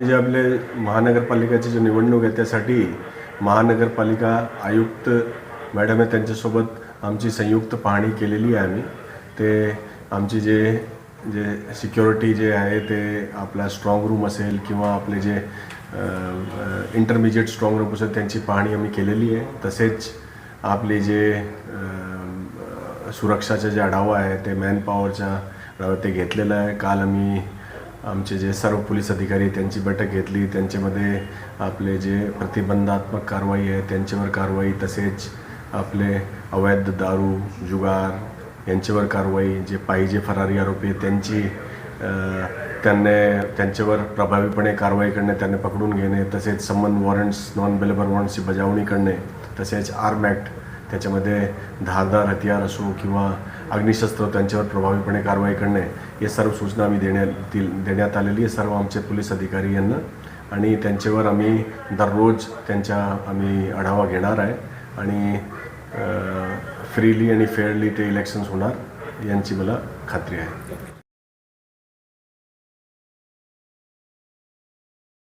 जे आपले महानगरपालिकेची जी निवडणूक आहे त्यासाठी महानगरपालिका आयुक्त मॅडम आहे त्यांच्यासोबत आमची संयुक्त पाहणी केलेली आहे आम्ही. ते आमची जे जे सिक्युरिटी जे आहे ते आपला स्ट्रॉंग रूम असेल किंवा आपले जे इंटरमिजिएट स्ट्रॉंग रूम असेल त्यांची पाहणी आम्ही केलेली आहे. तसेच आपले जे सुरक्षाचा जे आढावा आहे ते मॅन पॉवरच्या ते घेतलेलं आहे. काल आम्ही आमचे जे सर्व पोलीस अधिकारी त्यांची बैठक घेतली. त्यांच्यामध्ये आपले जे प्रतिबंधात्मक कारवाई आहे त्यांच्यावर कारवाई तसेच आपले अवैध दारू जुगार यांच्यावर कारवाई जे पाहिजे फरारी आरोपी आहेत, त्यांची त्यांनी त्यांच्यावर प्रभावीपणे कारवाई करणे त्यांना पकडून घेणे तसेच समन वॉरंट्स नॉन बेलेबल वॉरंट्सची बजावणी करणे तसेच आर्म ॲक्ट त्याच्यामध्ये धारदार हतियार असो किंवा अग्निशस्त्र त्यांच्यावर प्रभावीपणे कारवाई करणे या सर्व सूचना आम्ही देण्यात देण्यात आलेली आहे. सर्व आमचे पोलीस अधिकारी यांना. आणि त्यांच्यावर आम्ही दररोज त्यांच्या आम्ही आढावा घेणार आहे. आणि फ्रीली आणि फेअरली ते इलेक्शन्स होणार यांची मला खात्री आहे.